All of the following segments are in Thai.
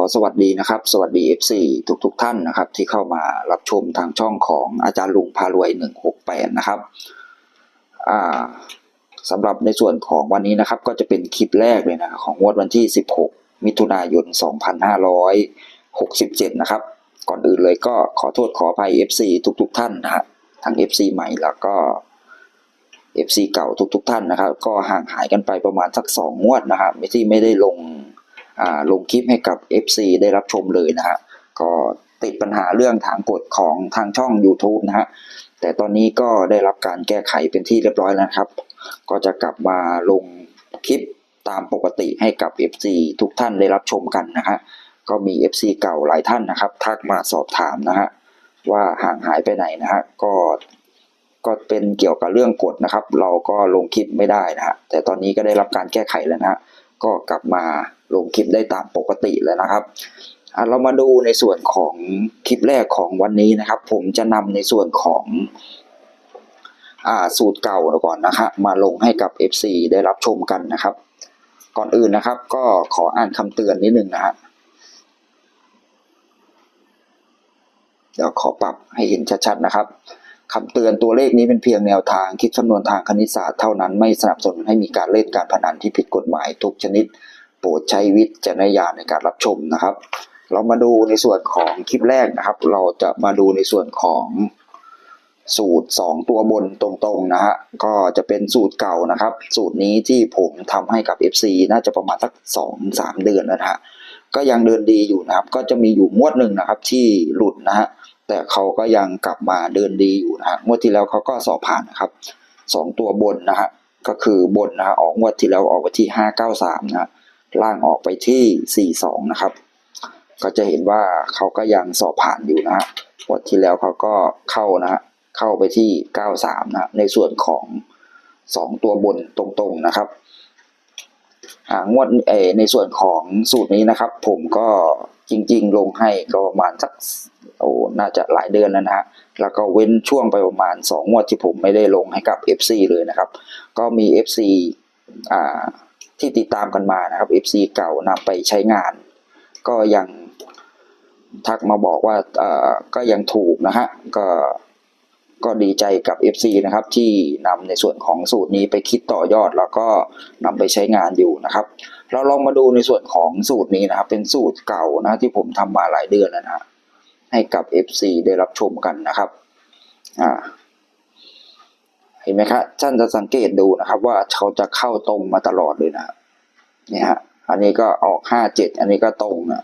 ขอสวัสดีนะครับ สวัสดี FC ทุกทุกๆท่านนะครับ ที่เข้ามารับชมทางช่องของอาจารย์ลุงพารวย 168 นะครับสำหรับในส่วนของวันนี้นะครับ ก็จะเป็นคลิปแรกเลยนะของงวดวันที่ 16 มิถุนายน 2567 นะครับ ก่อนอื่นเลยก็ขอโทษขออภัย FC ทุกๆท่านนะฮะทั้ง FC ใหม่แล้วก็ FC เก่าทุกๆท่านนะครับ ก็ห่างหายกันไปประมาณสักสองงวดนะครับไม่ที่ไม่ได้ลง ลงคลิปให้กับ FC ได้รับชมเลยนะฮะก็ติดปัญหาเรื่องทางกฎของทางช่อง YouTube นะฮะแต่ตอนนี้ก็ได้รับการแก้ไขเป็นที่เรียบร้อยแล้วครับ ก็จะกลับมาลงคลิปตามปกติให้กับ FC ทุกท่านได้รับชมกันนะฮะก็มี FC เก่าหลายท่านนะครับ ทักมาสอบถามนะฮะว่าห่างหายไปไหนนะฮะก็ก็เป็นเกี่ยวกับเรื่องกฎนะครับ เราก็ลงคลิปไม่ได้นะฮะแต่ตอนนี้ก็ได้รับการแก้ไขแล้วนะฮะ ก็กลับมาลงคลิปได้ตามปกติแล้วนะครับเรามาดูในส่วนของคลิปแรกของวันนี้นะครับ ผมจะนำในส่วนของอสูตรเก่าก่อนนะครับมาลงให้กับ FC ได้รับชมกันนะครับ ก่อนอื่นนะครับ ก็ขออ่านคำเตือนนิดนึงนะฮะเดี๋ยวขอปรับให้เห็นชัดๆนะครับ คำเตือนตัวเลขนี้เป็นเพียงแนวทางคิดคำนวณทางคณิตศาสตร์เท่านั้นไม่สนับสนุนให้มีการเล่นการพนันที่ผิดกฎหมายทุกชนิด โปรดใช้วิจารณญาณในการรับชมนะครับ เรามาดูในส่วนของคลิปแรกนะครับ เราจะมาดูในส่วนของสูตร 2 ตัวบนตรงๆนะฮะก็จะเป็นสูตรเก่านะครับ สูตรนี้ที่ผมทำให้กับ FC น่าจะประมาณสัก 2-3 เดือนนะฮะก็ยังเดินดีอยู่นะครับ ก็จะมีอยู่งวดหนึ่งนะครับที่หลุดนะฮะ แต่เขาก็ยังกลับมาเดินดีอยู่นะฮะงวดที่แล้วเขาก็สอบผ่านนะครับสองตัวบนนะฮะก็คือบนนะฮะออกงวดที่แล้วออกไปที่ห้าเก้าสามนะฮะล่างออกไปที่สี่สองนะครับ ก็จะเห็นว่าเขาก็ยังสอบผ่านอยู่นะฮะงวดที่แล้วเขาก็เข้านะฮะเข้าไปที่เก้าสามนะในส่วนของสองตัวบนตรงๆนะครับ งวดในส่วนของสูตรนี้นะครับ ผมก็จริง ๆ ลงให้ก็ประมาณสักโอ้น่าจะหลายเดือนแล้วนะฮะแล้วก็เว้นช่วงไปประมาณ 2 งวดที่ผมไม่ได้ลงให้กับ FC เลยนะครับ ก็มี FC อ่าที่ติดตามกันมานะครับ FC เก่านำไปใช้งาน ก็ยังทักมาบอกว่าอ่อก็ยังถูกนะฮะก็ ก็ดีใจกับ FC นะครับที่นำในส่วนของสูตรนี้ไปคิดต่อยอดแล้วก็นำไปใช้งานอยู่นะครับ เราลองมาดูในส่วนของสูตรนี้นะครับ เป็นสูตรเก่านะที่ผมทำมาหลายเดือนแล้วนะให้กับ FC ได้รับชมกันนะครับอ่าเห็นไหมครับท่านจะสังเกตดูนะครับว่าเขาจะเข้าตรงมาตลอดเลยนะครับเนี่ยฮะอันนี้ก็ออกห้าเจ็ดอันนี้ก็ตรงนะ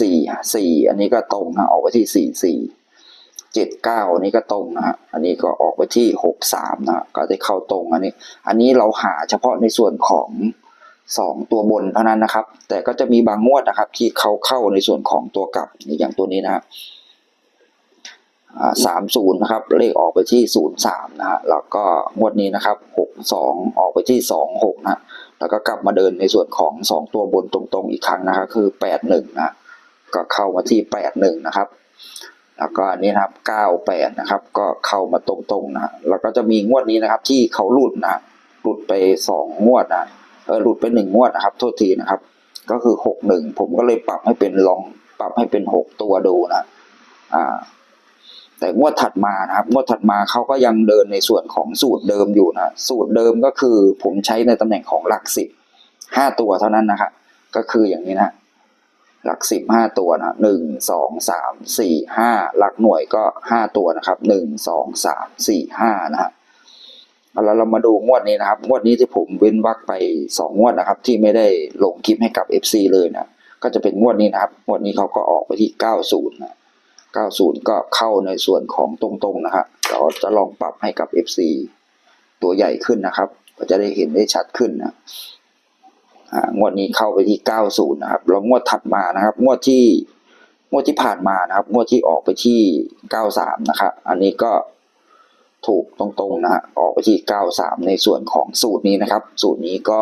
สี่สี่อันนี้ก็ตรงนะออกไปที่สี่สี่ จ็ดเก้าอันนี้ก็ตรงนะฮะอันนี้ก็ออกไปที่หกสามนะฮะก็ได้เข้าตรงอันนี้ อันนี้เราหาเฉพาะในส่วนของสองตัวบนเท่านั้นนะครับ แต่ก็จะมีบางงวดนะครับ ที่เขาเข้าในส่วนของตัวกลับอย่างตัวนี้นะฮะสามศูนย์นะครับ เลขออกไปที่ศูนย์สามนะฮะแล้วก็งวดนี้นะครับหกสองออกไปที่สองหกนะฮะแล้วก็กลับมาเดินในส่วนของสองตัวบนตรงๆอีกครั้งนะครับคือแปดหนึ่งนะก็เข้ามาที่แปดหนึ่งนะครับ แล้วก็อันนี้นะครับเก้าแปดนะครับ ก็เข้ามาตรงๆนะแล้วก็จะมีงวดนี้นะครับ ที่เขาหลุดนะหลุดไปสองงวดนะเออหลุดไปหนึ่งงวดนะครับ โทษทีนะครับ ก็คือหกหนึ่งผมก็เลยปรับให้เป็นลองปรับให้เป็นหกตัวดูนะอ่าแต่งวดถัดมานะครับ งวดถัดมาเขาก็ยังเดินในส่วนของสูตรเดิมอยู่นะสูตรเดิมก็คือผมใช้ในตำแหน่งของหลักสิบห้าตัวเท่านั้นนะครับก็คืออย่างนี้นะ หลักสิบห้าตัวนะหนึ่งสองสามสี่ห้าหลักหน่วยก็ห้าตัวนะครับหนึ่งสองสามสี่ห้านะฮะแล้วเรามาดูงวดนี้นะครับงวดนี้ที่ผมเว้นวักไปสองงวดนะครับ ที่ไม่ได้ลงคลิปให้กับ FC เลยนะก็จะเป็นงวดนี้นะครับงวดนี้เขาก็ออกไปที่เก้าศูนย์นะเก้าศูนย์ก็เข้าในส่วนของตรงๆนะฮะเราจะลองปรับให้กับ FC ตัวใหญ่ขึ้นนะครับ ก็จะได้เห็นได้ชัดขึ้นนะ งวดนี้เข้าไปที่ 90 นะครับ แล้วงวดถัดมานะครับ งวดที่งวดที่ผ่านมานะครับ งวดที่ออกไปที่ 93 นะครับ อันนี้ก็ถูกตรงๆนะฮะออกไปที่ 93 ในส่วนของสูตรนี้นะครับ สูตรนี้ก็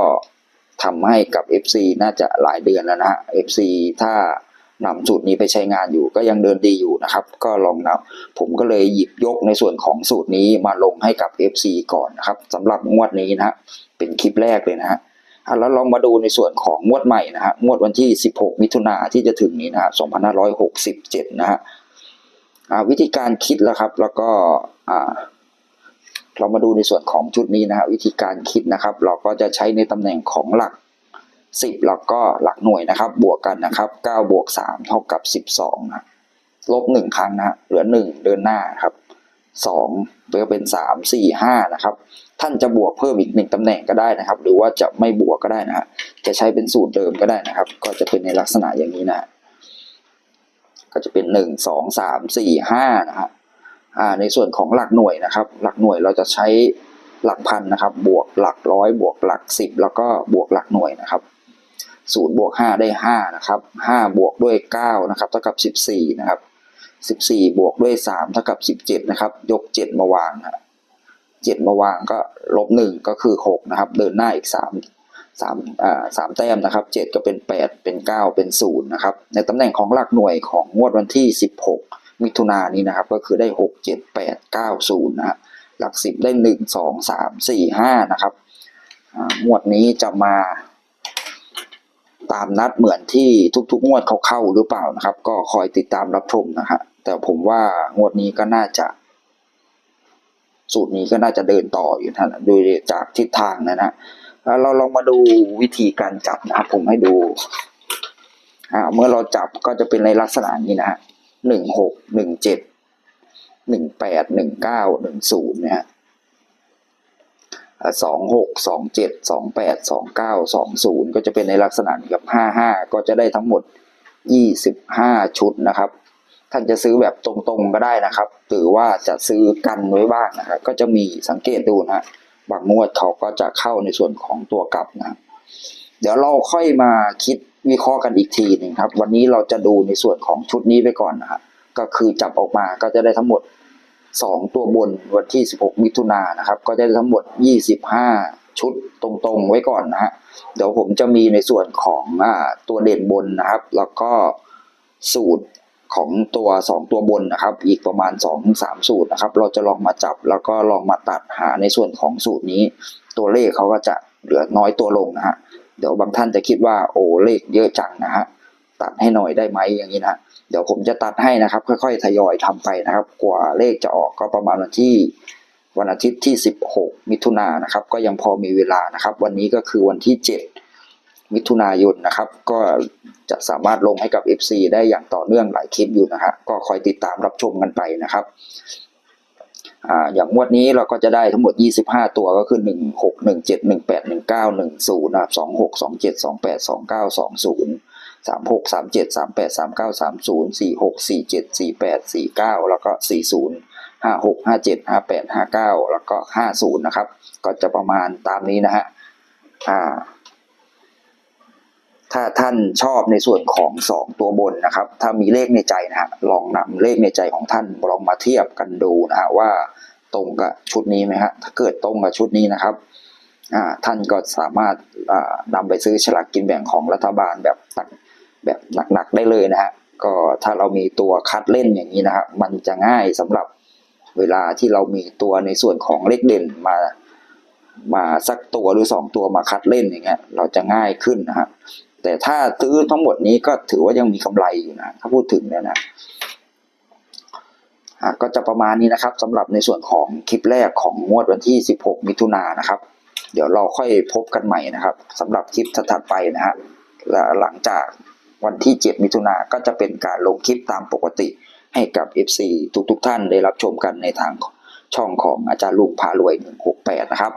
ทำให้กับ FC น่าจะหลายเดือนแล้วนะฮะ FC ถ้านำสูตรนี้ไปใช้งานอยู่ก็ยังเดินดีอยู่นะครับ ก็ลองนำผมก็เลยหยิบยกในส่วนของสูตรนี้มาลงให้กับ FC ก่อนนะครับสำหรับงวดนี้นะฮะเป็นคลิปแรกเลยนะฮะ แล้วลองมาดูในส่วนของงวดใหม่นะฮะงวดวันที่ 16 มิถุนาที่จะถึงนี้นะฮะ2567 นะฮะวิธีการคิดแล้วครับ แล้วก็อ่าเรามาดูในส่วนของชุดนี้นะฮะวิธีการคิดนะครับ เราก็จะใช้ในตำแหน่งของหลัก 10 แล้วก็หลักหน่วยนะครับ บวกกันนะครับ 9 บวก 3 เท่ากับ 12 นะลบ 1 ครั้งนะฮะเหลือ 1 เดินหน้าครับ 2 ก็เป็น 3 4 5 นะครับ ท่านจะบวกเพิ่มอีกหนึ่งตำแหน่งก็ได้นะครับ หรือว่าจะไม่บวกก็ได้นะจะใช้เป็นสูตรเดิมก็ได้นะครับ ก็จะเป็นในลักษณะอย่างนี้นะก็จะเป็น 1 2 3 4 5นะฮะอ่าในส่วนของหลักหน่วยนะครับ หลักหน่วยเราจะใช้หลักพันนะครับ บวกหลักร้อยบวกหลักสิบแล้วก็บวกหลักหน่วยนะครับศูนย์บวกห้าได้ห้านะครับห้าบวกด้วยเก้านะครับเท่ากับสิบสี่นะครับสิบสี่บวกด้วยสามเท่ากับสิบเจ็ดนะครับ ยกเจ็ดมาวางนะ เจ็ดมาวางก็ลบหนึ่งก็คือหกนะครับ เดินหน้าอีกสามสามอ่าสามแต้มนะครับเจ็ดก็เป็นแปดเป็นเก้าเป็นศูนย์นะครับ ในตำแหน่งของหลักหน่วยของงวดวันที่สิบหกมิถุนายนนี้นะครับ ก็คือได้หกเจ็ดแปดเก้าศูนย์นะฮะหลักสิบได้หนึ่งสองสามสี่ห้านะครับงวดนี้จะมา ตามนัดเหมือนที่ทุกๆ งวดเขาเข้าหรือเปล่านะครับ ก็คอยติดตามรับชมนะฮะแต่ผมว่างวดนี้ก็น่าจะ สูตรนี้ก็น่าจะเดินต่ออยู่นะโดยจากทิศทางนะนะเราลองมาดูวิธีการจับนะครับผมให้ดูเมื่อเราจับก็จะเป็นในลักษณะนี้นะฮะหนึ่งหกหนึ่งเจ็ดหนึ่งแปดหนึ่งเก้าหนึ่งศูนย์เนี่ยสองหกสองเจ็ดสองแปดสองเก้าสองศูนย์ก็จะเป็นในลักษณะกับห้าห้าก็จะได้ทั้งหมดยี่สิบห้าชุดนะครับ ท่านจะซื้อแบบตรงๆก็ได้นะครับหรือว่าจะซื้อกันไว้บ้างนะครับก็จะมีสังเกตดูนะบางงวดเขาก็จะเข้าในส่วนของตัวกลับนะเดี๋ยวเราค่อยมาคิดวิเคราะห์กันอีกทีหนึ่งครับ วันนี้เราจะดูในส่วนของชุดนี้ไปก่อนนะฮะก็คือจับออกมาก็จะได้ทั้งหมด 2 ตัวบนวันที่ 16 มิถุนายนนะครับ ก็จะได้ทั้งหมด 25 ชุดตรงๆไว้ก่อนนะฮะเดี๋ยวผมจะมีในส่วนของอตัวเด่นบนนะครับ แล้วก็สูตร ของตัว 2 ตัวบนนะครับ อีกประมาณ 2-3 สูตรนะครับ เราจะลองมาจับแล้วก็ลองมาตัดหาในส่วนของสูตรนี้ ตัวเลขเขาก็จะเหลือน้อยตัวลงนะฮะเดี๋ยวบางท่านจะคิดว่าโอ้เลขเยอะจังนะฮะตัดให้หน่อยได้ไหมอย่างนี้นะเดี๋ยวผมจะตัดให้นะครับ ค่อยๆทยอยทำไปนะครับ กว่าเลขจะออกก็ประมาณวันที่วันอาทิตย์ที่ 16 มิถุนายนนะครับ ก็ยังพอมีเวลานะครับ วันนี้ก็คือวันที่ 7 มิถุนายนนะครับ ก็จะสามารถลงให้กับ FC ได้อย่างต่อเนื่องหลายคลิปอยู่นะฮะก็คอยติดตามรับชมกันไปนะครับอย่างงวดนี้เราก็จะได้ทั้งหมด 25 ตัวก็คือ 1 6 1 7 1 8 1 9 1 0นะครับ2 6 2 7 2 8 2 9 2 0 3 6 3 7 3 8 3 9 3 0 4 6 4 7 4 8 4 9 แล้วก็ 40 5 6 5 7 5 8 5 9 แล้วก็ 50 นะครับ ก็จะประมาณตามนี้นะฮะอ่า ถ้าท่านชอบในส่วนของสองตัวบนนะครับ ถ้ามีเลขในใจนะฮะลองนำเลขในใจของท่านลองมาเทียบกันดูนะฮะว่าตรงกับชุดนี้ไหมฮะถ้าเกิดตรงกับชุดนี้นะครับอ่าท่านก็สามารถอ่านำไปซื้อฉลากกินแบ่งของรัฐบาลแบบหนักแบบหนักๆได้เลยนะฮะก็ถ้าเรามีตัวคัดเล่นอย่างนี้นะครับมันจะง่ายสำหรับเวลาที่เรามีตัวในส่วนของเลขเด่นมามาสักตัวหรือสองตัวมาคัดเล่นอย่างเงี้ยเราจะง่ายขึ้นนะฮะ แต่ถ้าซื้อทั้งหมดนี้ก็ถือว่ายังมีกำไรอยู่นะถ้าพูดถึงเนี่ยนะก็จะประมาณนี้นะครับสำหรับในส่วนของคลิปแรกของงวดวันที่ 16 มิถุนายนนะครับ เดี๋ยวเราค่อยพบกันใหม่นะครับสำหรับคลิปถัดไปนะฮะและหลังจากวันที่ 7 มิถุนายนก็จะเป็นการลงคลิปตามปกติให้กับ FC ทุกๆท่านได้รับชมกันในทางช่องของอาจารย์ลุงพารวย 168 นะครับ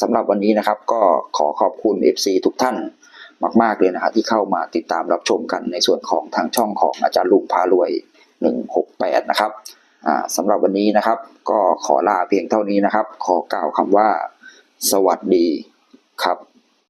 สำหรับวันนี้นะครับก็ขอขอบคุณ FC ทุกท่าน มากๆเลยนะฮะที่เข้ามาติดตามรับชมกันในส่วนของทางช่องของอาจารย์ลุงพารวย 168 นะครับสำหรับวันนี้นะครับ ก็ขอลาเพียงเท่านี้นะครับ ขอกล่าวคำว่า สวัสดีครับ